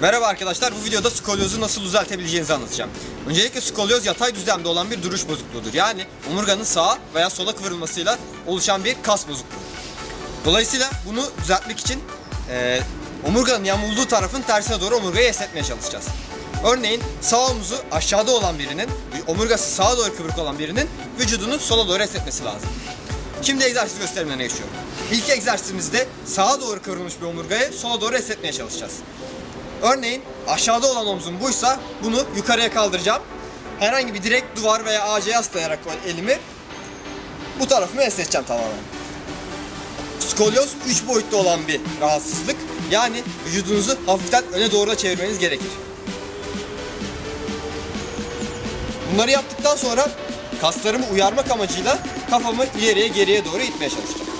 Merhaba arkadaşlar, bu videoda skolyozu nasıl düzeltebileceğinizi anlatacağım. Öncelikle skolyoz yatay düzlemde olan bir duruş bozukluğudur. Yani omurganın sağa veya sola kıvrılmasıyla oluşan bir kas bozukluğu. Dolayısıyla bunu düzeltmek için eee, omurganın yamulduğu tarafın tersine doğru omurgayı esnetmeye çalışacağız. Örneğin sağ omuzu aşağıda olan birinin, omurgası sağa doğru kıvrık olan birinin vücudunu sola doğru esnetmesi lazım. Şimdi egzersiz gösterimlerine geçiyorum. İlk egzersizimizde sağa doğru kıvrılmış bir omurgayı sola doğru esnetmeye çalışacağız. Örneğin aşağıda olan omzum buysa bunu yukarıya kaldıracağım. Herhangi bir direk duvar veya ağaca yaslayarak elimi bu tarafımı esneteceğim tamamen. Skolyoz 3 boyutlu olan bir rahatsızlık. Yani vücudunuzu hafiften öne doğru da çevirmeniz gerekir. Bunları yaptıktan sonra kaslarımı uyarmak amacıyla kafamı ileriye geriye doğru itmeye çalışacağım.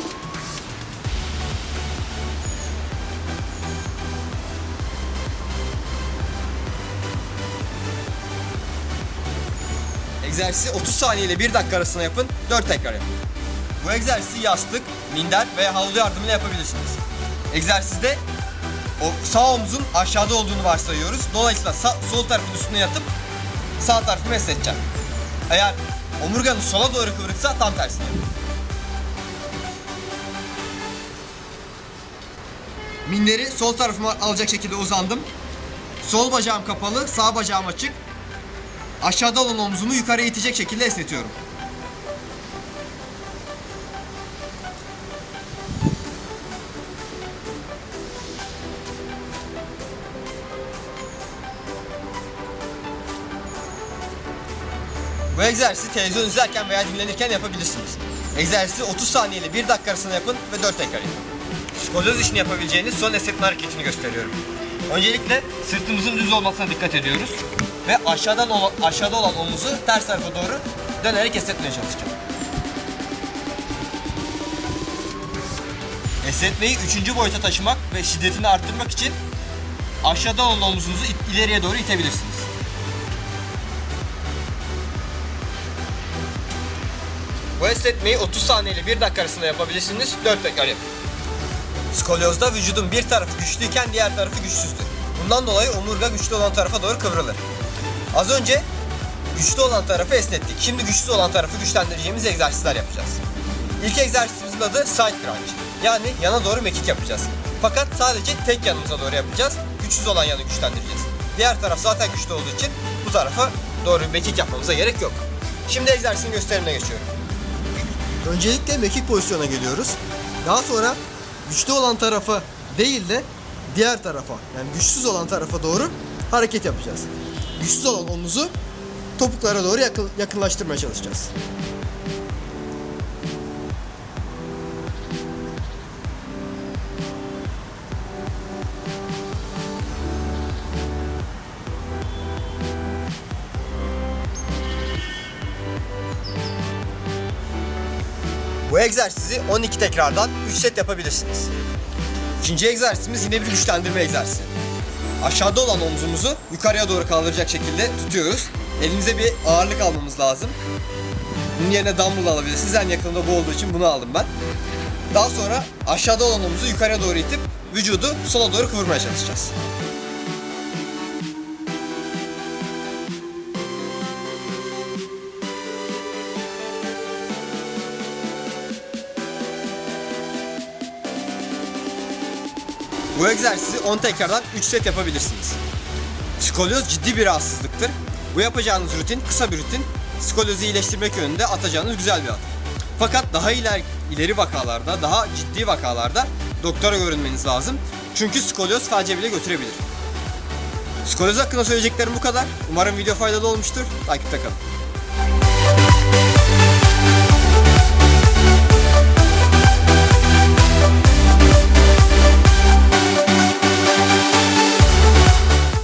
Egzersizi 30 saniye ile 1 dakika arasında yapın, 4 tekrar yapın. Bu egzersizi yastık, minder veya havlu yardımıyla yapabilirsiniz. Egzersizde o sağ omzun aşağıda olduğunu varsayıyoruz. Dolayısıyla sağ- sol tarafın üstüne yatıp sağ tarafımı esneteceğim. Eğer omurganın sola doğru kıvrıksa tam tersine yapın. Minderi sol tarafıma alacak şekilde uzandım. Sol bacağım kapalı, sağ bacağım açık. Aşağıda olan omzumu yukarıya itecek şekilde esnetiyorum. Bu egzersizi televizyon izlerken veya dinlenirken yapabilirsiniz. Egzersizi 30 saniye ile 1 dakika arasında yapın ve 4 tekrar yapın. Skolyoz için yapabileceğiniz son esnetme hareketini gösteriyorum. Öncelikle sırtımızın düz olmasına dikkat ediyoruz ve aşağıdan aşağıda olan omuzu ters tarafa doğru dönerek esnetmeye çalışacağım. Esnetmeyi üçüncü boyuta taşımak ve şiddetini arttırmak için aşağıda olan omuzunuzu ileriye doğru itebilirsiniz. Bu esnetmeyi 30 saniye ile 1 dakika arasında yapabilirsiniz. 4 tekrar yapın. Skolyozda vücudun bir tarafı güçlüyken diğer tarafı güçsüzdür. Bundan dolayı omurga güçlü olan tarafa doğru kıvrılır. Az önce güçlü olan tarafı esnettik. Şimdi güçsüz olan tarafı güçlendireceğimiz egzersizler yapacağız. İlk egzersizimizin adı side crunch. Yani yana doğru mekik yapacağız. Fakat sadece tek yanımıza doğru yapacağız. Güçsüz olan yanı güçlendireceğiz. Diğer taraf zaten güçlü olduğu için bu tarafa doğru mekik yapmamıza gerek yok. Şimdi egzersizin gösterimine geçiyorum. Öncelikle mekik pozisyona geliyoruz. Daha sonra güçlü olan tarafa değil de diğer tarafa yani güçsüz olan tarafa doğru hareket yapacağız. Güçsüz olan omuzu topuklara doğru yakın, yakınlaştırmaya çalışacağız. Bu egzersizi 12 tekrardan 3 set yapabilirsiniz. İkinci egzersizimiz yine bir güçlendirme egzersizi. Aşağıda olan omzumuzu yukarıya doğru kaldıracak şekilde tutuyoruz. Elimize bir ağırlık almamız lazım. Bunun yerine dumbbell alabilirsiniz. En yakında bu olduğu için bunu aldım ben. Daha sonra aşağıda olan omuzu yukarıya doğru itip vücudu sola doğru kıvırmaya çalışacağız. Bu egzersizi 10 tekrardan 3 set yapabilirsiniz. Skolyoz ciddi bir rahatsızlıktır. Bu yapacağınız rutin kısa bir rutin. Skolyozu iyileştirmek yönünde atacağınız güzel bir adım. Fakat daha iler, ileri vakalarda, daha ciddi vakalarda doktora görünmeniz lazım. Çünkü skolyoz felce bile götürebilir. Skolyoz hakkında söyleyeceklerim bu kadar. Umarım video faydalı olmuştur. Takipte kalın.